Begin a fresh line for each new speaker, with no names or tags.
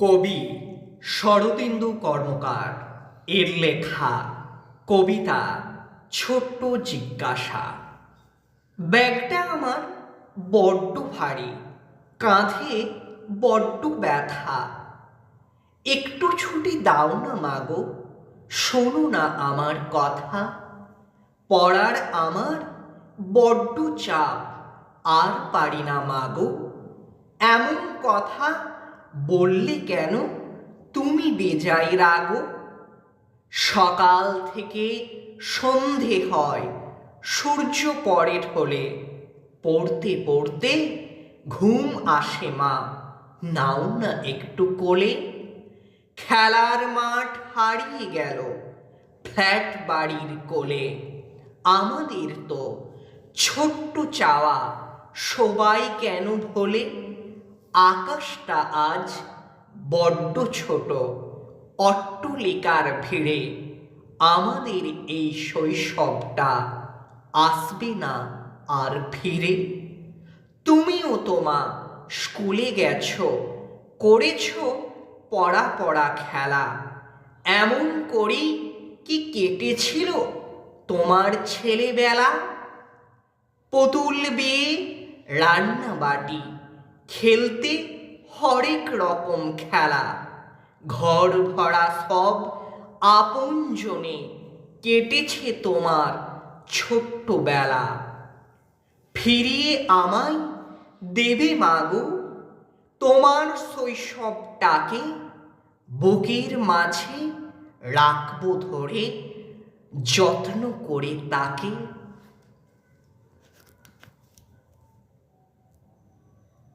কবি শরদিন্দু কর্মকার। এর লেখা কবিতা ছোট্ট জিজ্ঞাসা। ব্যাগটা আমার বড্ড ভারী, কাঁধে বড্ড ব্যথা। একটু ছুটি দাও না মাগো, শোনো না আমার কথা। পড়ার আমার বড্ড চাপ, আর পারি না মাগো। এমন কথা বললে কেন? তুমি বেজাই রাগো। সকাল থেকে সন্ধে হয়, সূর্য পরে ঢলে পড়তে পড়তে ঘুম আসে মা, নাও না একটু কোলে। খেলার মাঠ হারিয়ে গেল, ফ্ল্যাট বাড়ির কোলে। আমাদের তো ছোট্ট চাওয়া, সবাই কেন ভোলে? আকাশটা আজ বড্ড ছোট, অট্টলিকার ভিড়ে। আমাদের এই শৈশবটা আসবে না আর ফিরে। তুমিও তোমা স্কুলে গেছো, করেছ পড়া পড়া খেলা। এমন করেই কি কেটেছিল তোমার ছেলেবেলা? পুতুল বিয়ে রান্না বাটি খেলতে হরেক রকম খেলা। ঘর ভরা সব আপনজনে কেটেছে তোমার ছোট্ট বেলা ফিরিয়ে আমায় দেবে মাগো, তোমার শৈশবটাকে বুকের মাঝে রাখব ধরে, যত্ন করে তাকে